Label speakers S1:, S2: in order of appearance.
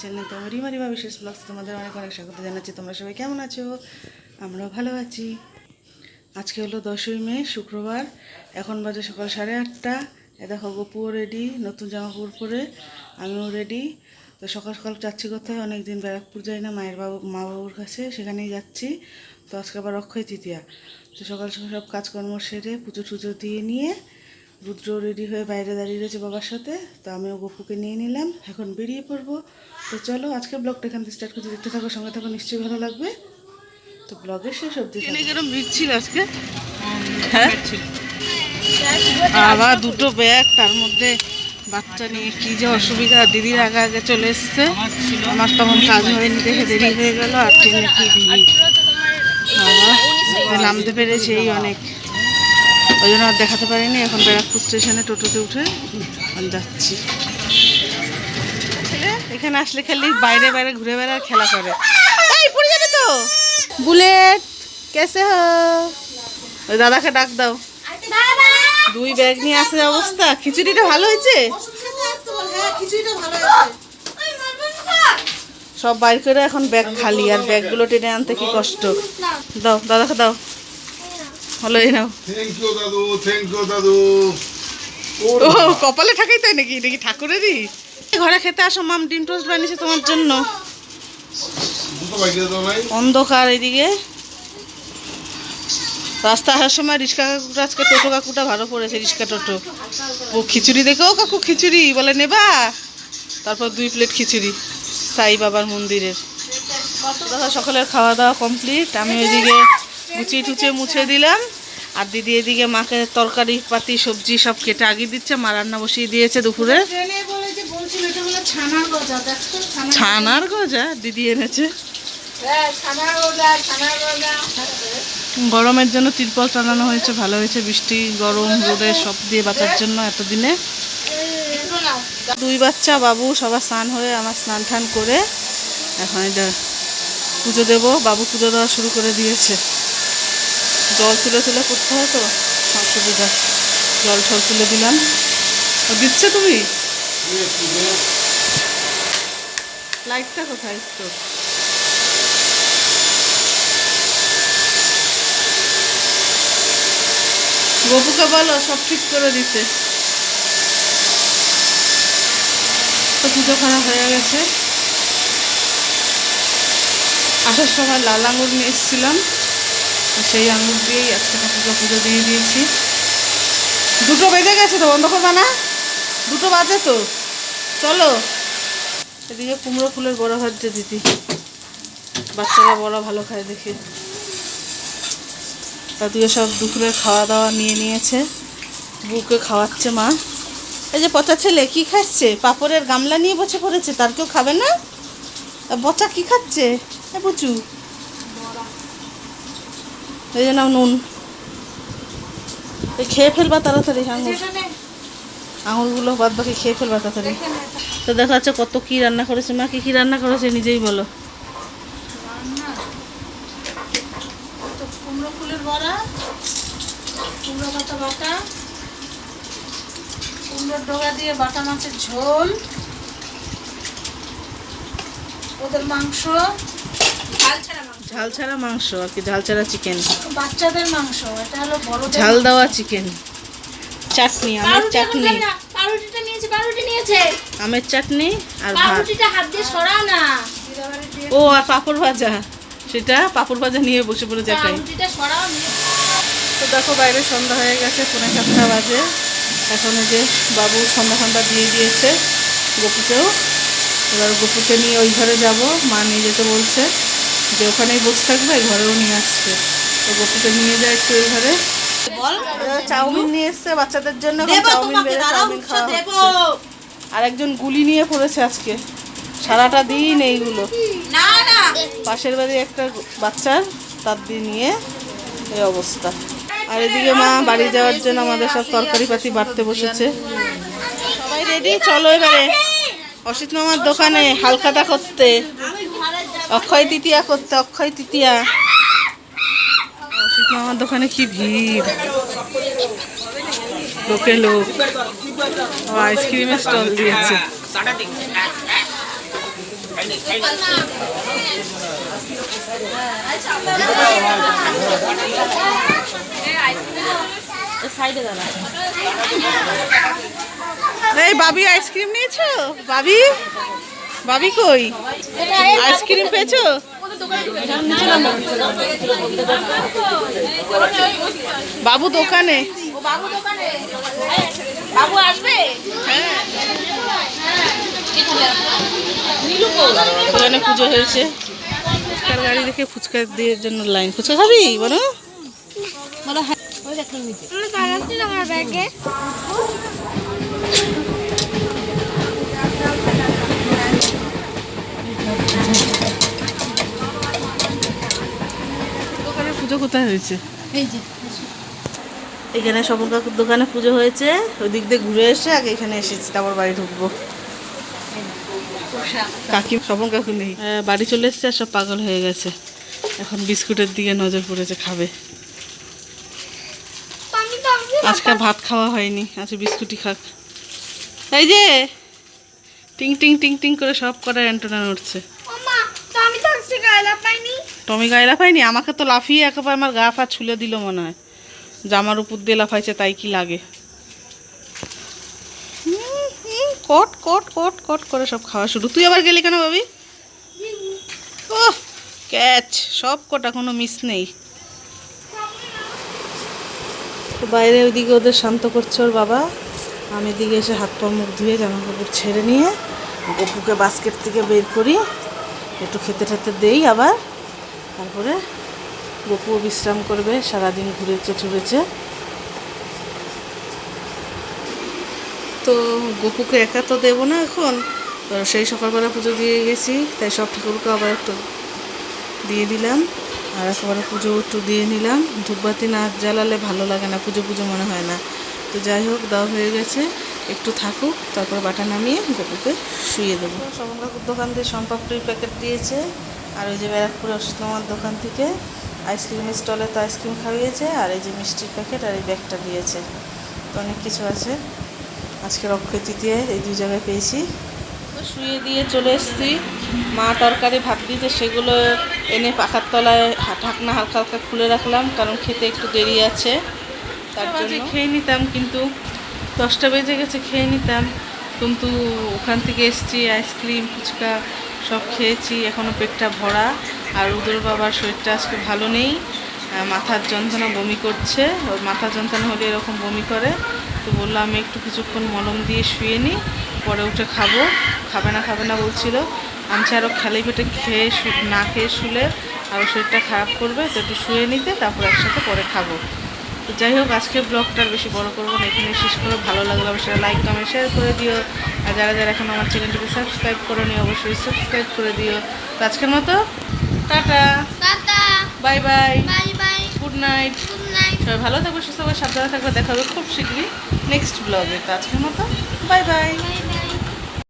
S1: Channel তো রিমা রিমা বিশেষ blogs তোমাদের অনেক অনেক স্বাগত জানাচ্ছি। তোমরা সবাই কেমন আছো? আমরাও ভালো আছি। আজকে হলো দশই মে, শুক্রবার। এখন বাজে সকাল সাড়ে আটটা। এ দেখো, গপুও রেডি নতুন জামা কাপড় পরে আমিও রেডি তো সকাল সকাল যাচ্ছি কোথায়? অনেক দিন ব্যারাকপুর যাই না, মায়ের বাবু, মা বাবুর কাছে, সেখানেই যাচ্ছি। তো আজকে আবার অক্ষয় তৃতীয়া। তো সকাল সকাল সব কাজকর্ম সেরে পুজো টুজো দিয়ে নিয়ে রুদ্র রেডি হয়ে বাইরে দাঁড়িয়ে রয়েছে বাবার সাথে তো আমিও গপুকে নিয়ে নিলাম এখন বেরিয়ে পড়ব। তো চলো আজকে ব্লগটা এখান থেকে স্টার্ট করতে দেখতে থাকো সঙ্গে থাকো নিশ্চয়ই ভালো লাগবে। তো ব্লগের শেষ অবধি কেরম ভিড় ছিল আজকে? হ্যাঁ? আবার দুটো ব্যাগ তার মধ্যে বাচ্চা নিয়ে কি যে অসুবিধা দিদির আগে আগে চলে এসছে। আমার তখন কাজ হয়নি দেখে দেরি হয়ে গেল আর ট্রেনে কি ভিড় নামতে পেরেছে এই অনেক। ওই জন্য আর দেখাতে পারিনি। এখন ব্যারাকপুর স্টেশনে টোটোতে উঠে আমি যাচ্ছি। ছেলে এখানে আসলে খালি বাইরে বাইরে ঘুরে বেড়ার খেলা করে। পড়ে যাবে তো? বুলেট কেসে হো। ওই দাদাকে ডাক দাও। দুই ব্যাগ নিয়ে আসে অবস্থা। খিচুড়িটা ভালো হয়েছে? সব বাইর করে এখন ব্যাগ খালি আর ব্যাগগুলো টেনে আনতে কি কষ্ট? দাও দাদাকে দাও। হলো এই নাও।
S2: থ্যাংক ইউ দাদু থ্যাংক ইউ দাদু।
S1: ও কপালে ঠাকাই তাই নাকি? নাকি ঠাকুরেরই? ঘরে খেতে আসো মাম ডিম টোস্ট বানিয়েছে তোমার জন্য। অন্ধকার এদিকে। রাস্তা আসার সময় রিক্সা কাকুটা আজকে টোটো কাকুটা ভালো পড়েছে রিক্সা টোটো। ও খিচুড়ি দেখে ও কাকু খিচুড়ি বলে নেবা? তারপর দুই প্লেট খিচুড়ি সাই বাবার মন্দিরের। দাদা সকালের খাওয়া দাওয়া কমপ্লিট। আমি ওইদিকে গুছিয়ে টুচিয়ে মুছে দিলাম। আর দিদি এদিকে মাকে তরকারি পাতি সবজি সব কেটে আগিয়ে দিচ্ছে মা রান্না বসিয়ে দিয়েছে দুপুরে। ছানার গজা দিদি এনেছে। গরমের জন্য তিরপল টানানো হয়েছে ভালো হয়েছে। বৃষ্টি গরম রোদে সব দিয়ে বাঁচার জন্য এতদিনে। দুই বাচ্চা বাবু সবার স্নান হয়ে আমার স্নান টান করে এখন এটা পুজো দেবো। বাবু পুজো দেওয়া শুরু করে দিয়েছে। জল তুলে তুলে করতে হয় তো, অসুবিধা। জল ঠল তুলে দিলাম। ও দিচ্ছে তুমি? লাইটটা কোথায়? তো। গপুকে বলো, সব ঠিক করে দিতে। তো পুজো খারাপ হয়ে গেছে। আসার সময় লাল আঙুর নিয়ে এসেছিলাম। সেই আঙুর দিয়েই আজকে ঠাকুরকে পুজো দিয়ে দিয়েছি। দুটো বেজে গেছে তো বন্ধ করবা না? দুটো বাজে তো। চলো। এদিকে কুমড়ো ফুলের বড় ভাজছে দিদি। বাচ্চারা বড় ভালো খায় দেখি। তাদেরকে সব দুপুরের খাওয়া দাওয়া নিয়ে নিয়েছে। বুকে খাওয়াচ্ছে মা। এই যে পচা ছেলে, কি খাচ্ছে? পাপড়ের গামলা নিয়ে বসে পড়েছে, তার কেউ খাবে না? বচা কি খাচ্ছে? এ বুচু এই যে নাও নুন। এই খেয়ে ফেলবা তাড়াতাড়ি আঙুর আঙুরগুলো বাদ বাকি খেয়ে ফেলবা তাড়াতাড়ি। তো দেখা যাচ্ছে কত কি রান্না করেছে। মা কি কি রান্না করেছে নিজেই বলো।
S3: কুমড়ো ফুলের বড়া কুমড়ো পাতা বাটা কুমড়োর ডগা দিয়ে বাটা মাছের ঝোল ওদের মাংস ঝাল ছাড়া মাংস
S1: আর কি ঝাল ছাড়া চিকেন
S3: বাচ্চাদের মাংস এটা হলো বড়
S1: ঝাল দেওয়া চিকেন চাটনি আমের চাটনি।
S3: পাউরুটিটা নিয়েছে পাউরুটি নিয়েছে।
S1: আমের চাটনি আর ভাত।
S3: পাউরুটিটা হাত দিয়ে সরাও না।
S1: ও আর পাঁপড় ভাজা। সেটা পাঁপড় ভাজা নিয়ে বসে পড়ে যাকাই
S3: পাউরুটিটা সরাও
S1: তো দেখো বাইরে সন্ধ্যা হয়ে গেছে পৌনে সাতটা বাজে। এখন এই যে বাবু সন্ধ্যা সন্ধ্যা দিয়ে দিয়েছে গপুকেও। এবার গপুকে নিয়ে ওই ঘরে যাব মা নিয়ে যেতে বলছে। যে ওখানেই বসে থাকবে ঘরেও নিয়ে আসছে তো গপুকে নিয়ে যায় একটু ওই ঘরে বল চাউমিন নিয়ে এসছে বাচ্চাদের জন্য চাউমিন বেড়ে খাওয়া হচ্ছে আর একজন গুলি নিয়ে পড়েছে আজকে সারাটা দিন এইগুলো
S3: না না
S1: পাশের বাড়ি একটা বাচ্চার তার দিয়ে নিয়ে এই অবস্থা আর এদিকে মা বাড়ি যাওয়ার জন্য আমাদের সব তরকারি পাতি বাড়তে বসেছে সবাই রেডি চলো এবারে অসিত মামার দোকানে হালখাতা করতে অক্ষয় তৃতীয়া করতে, অক্ষয় তৃতীয়া। মামার দোকানে কি ভিড়? লোকে লোক। আইসক্রিমের স্টল দিয়েছে। এই, বাবি আইসক্রিম নিয়েছো? বাবি? বাবি কই? আইসক্রিম পেয়েছ? বাবু দোকানে।
S3: বাবু দোকানে আসবে
S1: দোকানে পুজো হয়েছে। ফুচকার গাড়ি দেখে ফুচকা দিয়ে জন্য লাইন। ফুচকা খাবি বলো?
S3: বলো হ্যাঁ ওই দেখলাম নিতে
S1: দোকানে পুজো কোথায় হয়েছে?
S3: এই যে
S1: এখানে স্বপন কাকুর দোকানে পুজো হয়েছে। ওই দিক দিয়ে ঘুরে এসে আগে এখানে এসেছি তারপর বাড়ি ঢুকবো। কাকি স্বপন কাকু নেই। হ্যাঁ, বাড়ি চলে এসছে আর সব পাগল হয়ে গেছে। এখন বিস্কুটের দিকে নজর পড়েছে খাবে। আজকে ভাত খাওয়া হয়নি আজকে বিস্কুটই খাক। এই যে টিং টিং টিং টিং করে সব কটা অ্যান্টোনা উঠছে টমি গায়ে লাফায়নি। আমাকে তো লাফিয়ে একেবারে আমার গা ফা ছুলে দিল মনে হয়। জামার উপর দিয়ে লাফাইছে তাই কি লাগে? কট কট কট কট করে সব খাওয়া শুরু। তুই আবার গেলি কেন ভাবি? ও ক্যাচ সব কটা কোনো মিস নেই। তো বাইরে ওইদিকে ওদের শান্ত করছে ওর বাবা। আমি এদিকে এসে হাত পা মুখ ধুয়ে জামা কাপড় ছেড়ে নিয়ে গপুকে বাস্কেট থেকে বের করি, একটু খেতে টেতে দেই আবার, তারপরে গপুও বিশ্রাম করবে, সারাদিন ঘুরেছে টুরেছে। তো গপুকে একা তো দেবো না এখন সেই সকালবেলা পুজো দিয়ে গেছি, তাই সব ঠাকুরকে আবার একটু দিয়ে দিলাম, আর একেবারে পুজো একটু দিয়ে নিলাম। ধূপবাতি না জ্বালালে ভালো লাগে না, পুজো পুজো মনে হয় না। তো যাই হোক, দেওয়া হয়ে গেছে। একটু থাকুক তারপর বাটা নামিয়ে গপুকে শুয়ে দেবো। কাকুর দোকান থেকে সম্পাপড়ির প্যাকেট দিয়েছে আর ওই যে ব্যারাকপুর অসুস্থমার দোকান থেকে আইসক্রিমের স্টলে তো আইসক্রিম খাইয়েছে আর এই যে মিষ্টির প্যাকেট আর এই ব্যাগটা দিয়েছে। তো অনেক কিছু আছে। আজকের অক্ষয় তৃতীয়ায় এই দুই জায়গায় পেয়েছি। শুয়ে দিয়ে চলে এসছি। মা তরকারি ভাত দিতে সেগুলো এনে পাখার তলায় ঢাকনা হালকা হালকা খুলে রাখলাম কারণ খেতে একটু দেরি আছে। তার জন্য খেয়ে নিতাম কিন্তু দশটা বেজে গেছে, খেয়ে নিতাম। কিন্তু ওখান থেকে এসেছি, আইসক্রিম, ফুচকা সব খেয়েছি। এখনও পেটটা ভরা। আর উদর বাবার শরীরটা আজকে ভালো নেই। মাথার যন্ত্রণা বমি করছে। ওর মাথার যন্ত্রণা হলে এরকম বমি করে। তো বললাম, আমি একটু কিছুক্ষণ মলম দিয়ে শুয়ে নিই পরে উঠে খাব। খাবে না খাবে না বলছিল। আমি আরও খালি পেটে খেয়ে না খেয়ে শুলে আরও শরীরটা খারাপ করবে, তো একটু শুয়ে নিতে, তারপর একসাথে পরে খাব। তো যাই হোক আজকের ব্লগটা বেশি বড় করব না এখানে শেষ করে ভালো লাগল অবশ্যই লাইক কমেন্ট শেয়ার করে দিও। আর যারা যারা এখন আমার চ্যানেলটিকে সাবস্ক্রাইব করে নিও অবশ্যই সাবস্ক্রাইব করে দিও। তো আজকের মতো tata. Bye bye
S3: bye bye
S1: good night
S3: good night
S1: সবাই ভালো থাকবে সুস্থ থাকবে সাবধানে থাকবে দেখা হবে খুব শীঘ্রই নেক্সট ব্লগে তো আজকের মতো
S3: বাই বাই